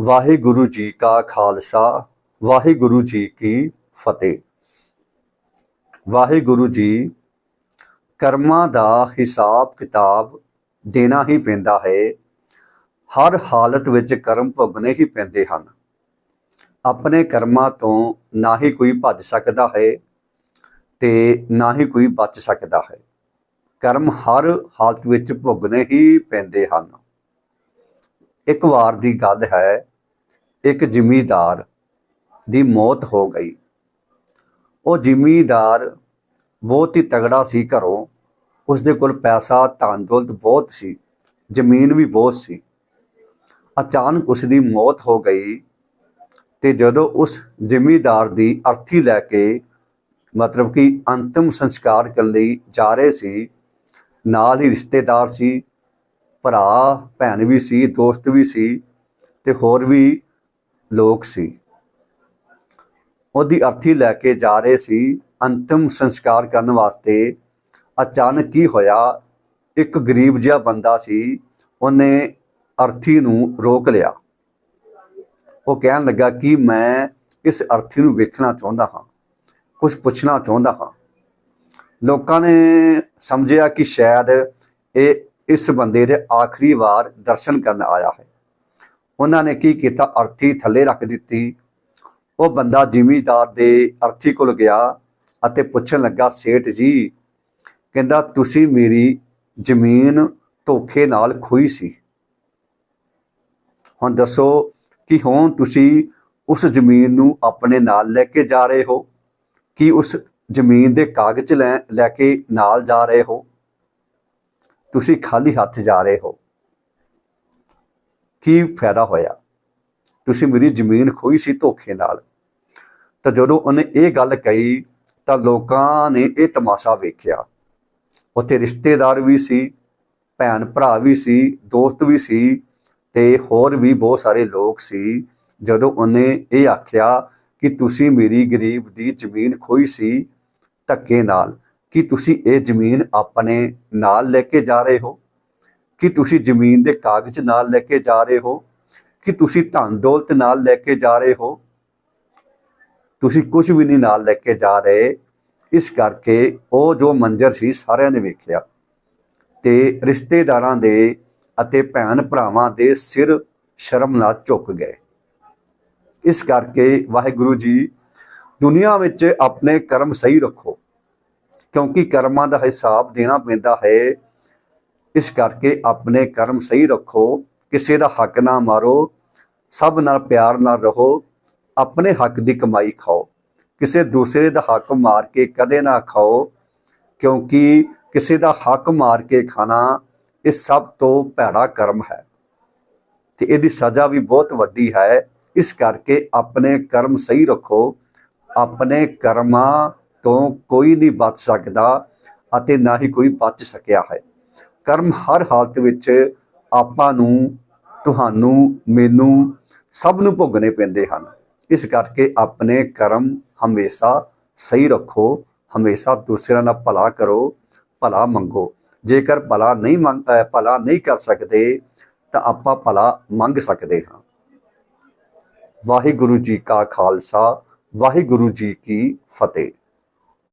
ਵਾਹਿਗੁਰੂ ਜੀ ਕਾ ਖਾਲਸਾ, ਵਾਹਿਗੁਰੂ ਜੀ ਕੀ ਫਤਿਹ। ਵਾਹਿਗੁਰੂ ਜੀ, ਕਰਮਾਂ ਦਾ ਹਿਸਾਬ ਕਿਤਾਬ ਦੇਣਾ ਹੀ ਪੈਂਦਾ ਹੈ। ਹਰ ਹਾਲਤ ਵਿੱਚ ਕਰਮ ਭੋਗਣੇ ਹੀ ਪੈਂਦੇ ਹਨ। ਆਪਣੇ ਕਰਮਾਂ ਤੋਂ ਨਾ ਹੀ ਕੋਈ ਭੱਜ ਸਕਦਾ ਹੈ ਤੇ ਨਾ ਹੀ ਕੋਈ ਬਚ ਸਕਦਾ ਹੈ। ਕਰਮ ਹਰ ਹਾਲਤ ਵਿੱਚ ਭੋਗਣੇ ਹੀ ਪੈਂਦੇ ਹਨ। ਇੱਕ ਵਾਰ ਦੀ ਗੱਲ ਹੈ, ਇੱਕ ਜ਼ਿਮੀਦਾਰ ਦੀ ਮੌਤ ਹੋ ਗਈ। ਉਹ ਜ਼ਿਮੀਂਦਾਰ ਬਹੁਤ ਹੀ ਤਗੜਾ ਸੀ ਘਰੋਂ। ਉਸਦੇ ਕੋਲ ਪੈਸਾ ਧਨ ਦੌਲਤ ਬਹੁਤ ਸੀ, ਜ਼ਮੀਨ ਵੀ ਬਹੁਤ ਸੀ। ਅਚਾਨਕ ਉਸ ਦੀ ਮੌਤ ਹੋ ਗਈ ਤੇ ਜਦੋਂ ਉਸ ਜ਼ਿਮੀਦਾਰ ਦੀ ਅਰਥੀ ਲੈ ਕੇ, ਮਤਲਬ ਕਿ ਅੰਤਮ ਸੰਸਕਾਰ ਕਰਨ ਲਈ ਜਾ ਰਹੇ ਸੀ, ਨਾਲ ਹੀ ਰਿਸ਼ਤੇਦਾਰ ਸੀ ਭਰਾ, ਭੈਣ ਵੀ ਸੀ, ਦੋਸਤ ਵੀ ਸੀ ਤੇ ਹੋਰ ਵੀ ਲੋਕ ਸੀ। ਉਹਦੀ ਅਰਥੀ ਲੈ ਕੇ ਜਾ ਰਹੇ ਸੀ ਅੰਤਮ ਸੰਸਕਾਰ ਕਰਨ ਵਾਸਤੇ। ਅਚਾਨਕ ਕੀ ਹੋਇਆ? ਇੱਕ ਗਰੀਬ ਜਿਹਾ ਬੰਦਾ ਸੀ, ਉਹਨੇ ਅਰਥੀ ਨੂੰ ਰੋਕ ਲਿਆ। ਉਹ ਕਹਿਣ ਲੱਗਾ ਕਿ ਮੈਂ ਇਸ ਅਰਥੀ ਨੂੰ ਵੇਖਣਾ ਚਾਹੁੰਦਾ ਹਾਂ ਕੁਝ ਪੁੱਛਣਾ ਚਾਹੁੰਦਾ ਹਾਂ। ਲੋਕਾਂ ਨੇ ਸਮਝਿਆ ਕਿ ਸ਼ਾਇਦ ਇਹ ਇਸ ਬੰਦੇ ਦੇ ਆਖਰੀ ਵਾਰ ਦਰਸ਼ਨ ਕਰਨ ਆਇਆ ਹੈ। ਉਹਨਾਂ ਨੇ ਕੀ ਕੀਤਾ? ਅਰਥੀ ਥੱਲੇ ਰੱਖ ਦਿੱਤੀ। ਉਹ ਬੰਦਾ ਜ਼ਿਮੀਦਾਰ ਦੇ ਅਰਥੀ ਕੋਲ ਗਿਆ ਅਤੇ ਪੁੱਛਣ ਲੱਗਾ, ਸੇਠ ਜੀ, ਕਹਿੰਦਾ, ਤੁਸੀਂ ਮੇਰੀ ਜ਼ਮੀਨ ਧੋਖੇ ਨਾਲ ਖੋਈ ਸੀ। ਹੁਣ ਦੱਸੋ ਕਿ ਹੁਣ ਤੁਸੀਂ ਉਸ ਜ਼ਮੀਨ ਨੂੰ ਆਪਣੇ ਨਾਲ ਲੈ ਕੇ ਜਾ ਰਹੇ ਹੋ? ਕਿ ਉਸ ਜ਼ਮੀਨ ਦੇ ਕਾਗਜ਼ ਲੈ ਲੈ ਕੇ ਨਾਲ ਜਾ ਰਹੇ ਹੋ? ਤੁਸੀਂ ਖਾਲੀ ਹੱਥ ਜਾ ਰਹੇ ਹੋ। ਕੀ ਫਾਇਦਾ ਹੋਇਆ? ਤੁਸੀਂ ਮੇਰੀ ਜ਼ਮੀਨ ਖੋਈ ਸੀ ਧੋਖੇ ਨਾਲ। ਤਾਂ ਜਦੋਂ ਉਹਨੇ ਇਹ ਗੱਲ ਕਹੀ, ਤਾਂ ਲੋਕਾਂ ਨੇ ਇਹ ਤਮਾਸ਼ਾ ਵੇਖਿਆ। ਉੱਥੇ ਰਿਸ਼ਤੇਦਾਰ ਵੀ ਸੀ, ਭੈਣ ਭਰਾ ਵੀ ਸੀ, ਦੋਸਤ ਵੀ ਸੀ ਤੇ ਹੋਰ ਵੀ ਬਹੁਤ ਸਾਰੇ ਲੋਕ ਸੀ। ਜਦੋਂ ਉਹਨੇ ਇਹ ਆਖਿਆ ਕਿ ਤੁਸੀਂ ਮੇਰੀ ਗਰੀਬ ਦੀ ਜ਼ਮੀਨ ਖੋਈ ਸੀ ਧੱਕੇ ਨਾਲ ਕਿ ਤੁਸੀਂ ਇਹ ਜ਼ਮੀਨ ਆਪਣੇ ਨਾਲ ਲੈ ਕੇ ਜਾ ਰਹੇ ਹੋ? ਕਿ ਤੁਸੀਂ ਜ਼ਮੀਨ ਦੇ ਕਾਗਜ਼ ਨਾਲ ਲੈ ਕੇ ਜਾ ਰਹੇ ਹੋ? ਕਿ ਤੁਸੀਂ ਧਨ ਦੌਲਤ ਨਾਲ ਲੈ ਕੇ ਜਾ ਰਹੇ ਹੋ? ਤੁਸੀਂ ਕੁਝ ਵੀ ਨਹੀਂ ਨਾਲ ਲੈ ਕੇ ਜਾ ਰਹੇ। ਇਸ ਕਰਕੇ ਉਹ ਜੋ ਮੰਜ਼ਰ ਸੀ ਸਾਰਿਆਂ ਨੇ ਵੇਖਿਆ ਤੇ ਰਿਸ਼ਤੇਦਾਰਾਂ ਦੇ ਅਤੇ ਭੈਣ ਭਰਾਵਾਂ ਦੇ ਸਿਰ ਸ਼ਰਮ ਨਾਲ ਝੁਕ ਗਏ। ਇਸ ਕਰਕੇ ਵਾਹਿਗੁਰੂ ਜੀ, ਦੁਨੀਆ ਵਿੱਚ ਆਪਣੇ ਕਰਮ ਸਹੀ ਰੱਖੋ। ਕਿਉਂਕਿ ਕਰਮਾਂ ਦਾ ਹਿਸਾਬ ਦੇਣਾ ਪੈਂਦਾ ਹੈ। ਇਸ ਕਰਕੇ ਆਪਣੇ ਕਰਮ ਸਹੀ ਰੱਖੋ, ਕਿਸੇ ਦਾ ਹੱਕ ਨਾ ਮਾਰੋ, ਸਭ ਨਾਲ ਪਿਆਰ ਨਾਲ ਰਹੋ, ਆਪਣੇ ਹੱਕ ਦੀ ਕਮਾਈ ਖਾਓ। ਕਿਸੇ ਦੂਸਰੇ ਦਾ ਹੱਕ ਮਾਰ ਕੇ ਕਦੇ ਨਾ ਖਾਓ, ਕਿਉਂਕਿ ਕਿਸੇ ਦਾ ਹੱਕ ਮਾਰ ਕੇ ਖਾਣਾ ਇਹ ਸਭ ਤੋਂ ਭੈੜਾ ਕਰਮ ਹੈ। ਤੇ ਇਹਦੀ ਸਜ਼ਾ ਵੀ ਬਹੁਤ ਵੱਡੀ ਹੈ। ਇਸ ਕਰਕੇ ਆਪਣੇ ਕਰਮ ਸਹੀ ਰੱਖੋ, ਆਪਣੇ ਕਰਮਾਂ ਤੋਂ ਕੋਈ ਨਹੀਂ ਬਚ ਸਕਦਾ ਅਤੇ ਨਾ ਹੀ ਕੋਈ ਬਚ ਸਕਿਆ ਹੈ। ਕਰਮ ਹਰ ਹਾਲਤ ਵਿੱਚ ਆਪਾਂ ਨੂੰ, ਤੁਹਾਨੂੰ, ਮੈਨੂੰ ਸਭ ਨੂੰ ਭੋਗਣੇ ਪੈਂਦੇ ਹਨ। ਇਸ ਕਰਕੇ ਆਪਣੇ ਕਰਮ ਹਮੇਸ਼ਾ ਸਹੀ ਰੱਖੋ, ਹਮੇਸ਼ਾ ਦੂਸਰਿਆਂ ਦਾ ਭਲਾ ਕਰੋ, ਭਲਾ ਮੰਗੋ। ਜੇਕਰ ਭਲਾ ਨਹੀਂ ਮੰਗ ਭਲਾ ਨਹੀਂ ਕਰ ਸਕਦੇ, ਤਾਂ ਆਪਾਂ ਭਲਾ ਮੰਗ ਸਕਦੇ ਹਾਂ। ਵਾਹਿਗੁਰੂ ਜੀ ਕਾ ਖਾਲਸਾ, ਵਾਹਿਗੁਰੂ ਜੀ ਕੀ ਫਤਿਹ।